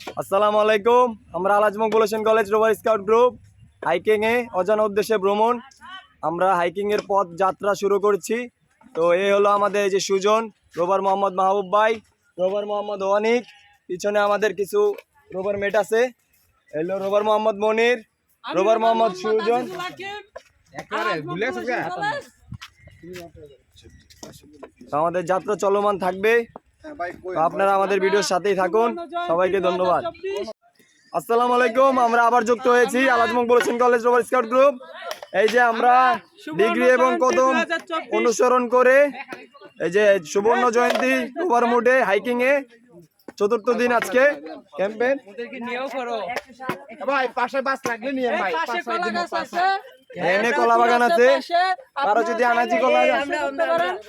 আসসালামু আলাইকুম। আমরা আলাজমক বলেছেন কলেজ রোভার স্কাউট গ্রুপ। হাইকিংয়ে অজানা উদ্দেশ্যে ভ্রমণ। আমরা হাইকিংয়ের পথ যাত্রা শুরু করছি। তো এই হলো আমাদের এই যে সুজন রোভার মোহাম্মদ মাহবুব ভাই রোভার মোহাম্মদ ওয়ানিক পিছনে আমাদের কিছু রোভার মেট আছে। এলো রোভার মোহাম্মদ মনির রোভার মোহাম্মদ সুজন। আমাদের যাত্রা চলমান থাকবে। আপনারা আমাদের ভিডিওর সাথেই থাকুন। সবাইকে ধন্যবাদ। আসসালামু আলাইকুম আমরা আবার যুক্ত হয়েছি আলাজমক বলেছেন কলেজ রোভার স্কাউট গ্রুপ। এই যে আমরা ডিগ্রি এবং কদম অনুসরণ করে এই যে সুবর্ণ জয়ন্তী রোভার মোডে হাইকিং এ চতুর্থ দিন আজকে ক্যাম্পেন ভাই পাশে বাস লাগলে নিয়ে ভাই এনে কলা বাগান আছে। কারও যদি আনাজি কলা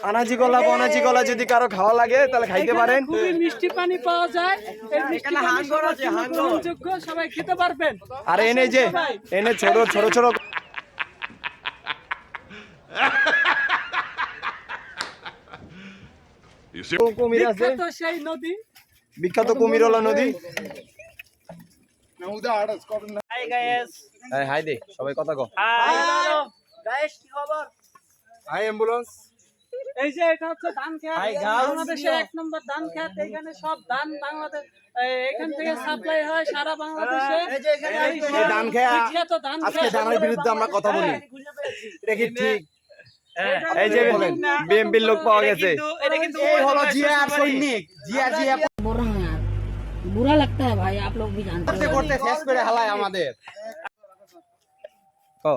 আনাজি কলা বনাজি কলা যদি কারও খাওয়া লাগে তাহলে খাইতে পারেন। খুবই মিষ্টি পানি পাওয়া যায়। এই মিষ্টি পানি সবার জন্য সবাই খেতে পারবেন। আর এনে যে এনে ছোট ছোট ছোট। কুমির আছে? সেই নদী। বিখ্যাত কুমিরওয়ালা নদী। হাই গাইস হ্যাঁ হাই দে সবাই কথা কও। হাই গাইস কি খবর? হাই অ্যাম্বুলেন্স এই যে এটা হচ্ছে ধান খেত। বাংলাদেশের এক নম্বর ধান খেত। এখানে সব ধান বাংলাদেশ এখান থেকে সাপ্লাই হয় সারা বাংলাদেশে। আমরা কথা হ্যাঁ, বলি। ঠিক? হ্যাঁ, বিএমপির লোক পাওয়া গেছে। बुरा लगता है भाई आप लोग भी जानते করতে हैं করতে শেষ করে হালায় আমাদের কো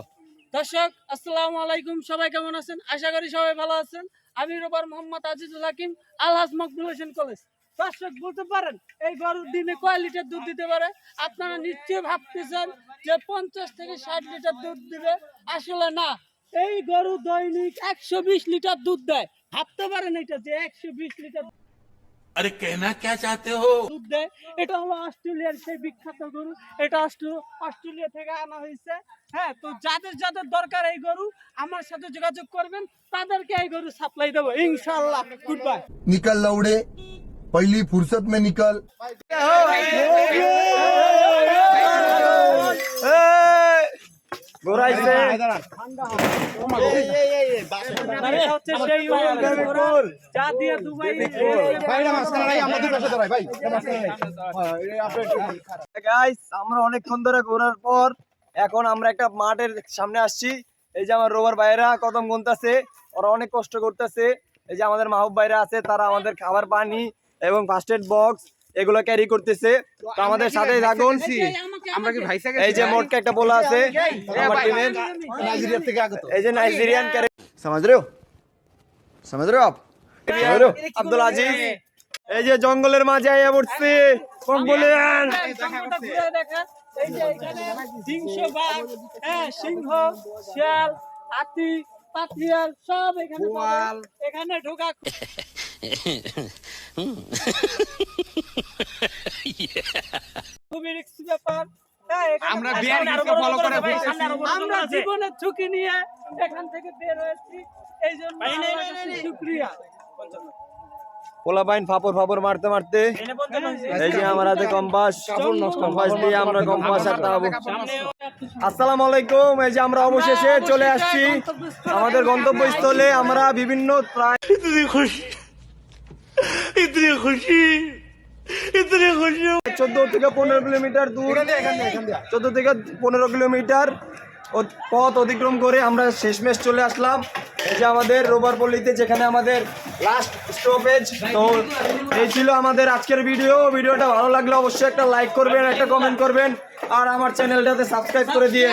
দর্শক আসসালামু আলাইকুম সবাই কেমন আছেন আশা করি সবাই ভালো আছেন আমি রোবার মোহাম্মদ আজিজুল হাকিম আলহাজ মকবুলেশন কলেজ দর্শক বলতে পারেন এই গরুর দিনে কয় লিটার দুধ দিতে পারে আপনারা নিশ্চয়ই ভাবতেছেন যে পঞ্চাশ থেকে ষাট লিটার দুধ দিবে আসলে না এই গরু দৈনিক একশো বিশ লিটার দুধ দেয় ভাবতে পারেন এটা যে একশো বিশ লিটার अरे कहना क्या चाहते हो দুধ দেয় এটা হলো অস্ট্রেলিয়ার সেই বিখ্যাত গরু এটা অস্ট্রে- অস্ট্রেলিয়া থেকে আনা হয়েছে হ্যাঁ তো যাদের যাদের দরকার এই গরু আমার সাথে যোগাযোগ করবেন তাদেরকে এই গরু সাপ্লাই দেবো ইনশাল্লাহ গুড বাই निकल लौड़े पहली फुर्सत में निकल ঘোরাইছে হ্যাঁ, আমরা অনেকক্ষণ ধরে ঘোরার পর এখন আমরা একটা মাঠের সামনে আসছি এই যে আমার রোবার ভাইরা কদম গুনতেছে ওরা অনেক কষ্ট করতেছে এই যে আমাদের মাহবুব ভাইরা আছে তারা আমাদের খাবার পানি এবং ফার্স্ট এড বক্স এগুলো ক্যারি করতেছে তো আমাদের সাথেই থাকুন আমরা কি এই যে মোটকা একটা বলা আছে। আমার টিমের নাইজেরিয়া থেকে আগত। এই যে নাইজেরিয়ান ক্যারে সমাজ রেও সমাজ আপ আব্দুল আজিজ। এই যে জঙ্গলের মাঝে আইয়া পড়ছে কম্বলিয়ান। হ্যাঁ, সিংহ শিয়াল হাতি সব এখানে এখানে ঢোকা আমরা বিআরকে ফলো করে আমরা জীবনের ঝুঁকি নিয়ে এখান থেকে বের হয়েছি। এই জন্য পোলাপাইন ফাপর ফাপর মারতে মারতে। এই যে আমার হাতে কম্পাস কম্পাস দিয়ে আমরা কম্পাস আর তাবো আসসালামু আলাইকুম। এই যে আমরা অবশেষে চলে আসছি। আমাদের গন্তব্যস্থলে আমরা বিভিন্ন প্রায় খুশি। খুশি। খুশি। চোদ্দ থেকে পনেরো কিলোমিটার দূর। চোদ্দ থেকে পনেরো কিলোমিটার পথ অতিক্রম করে আমরা শেষমেশ চলে আসলাম। এই যে আমাদের রোবার পল্লীতে যেখানে আমাদের লাস্ট স্টপেজ তো এই ছিল আমাদের আজকের ভিডিও ভিডিওটা ভালো লাগলে অবশ্যই একটা লাইক করবেন, একটা কমেন্ট করবেন, আর আমার চ্যানেলটাতে সাবস্ক্রাইব করে দিয়ে।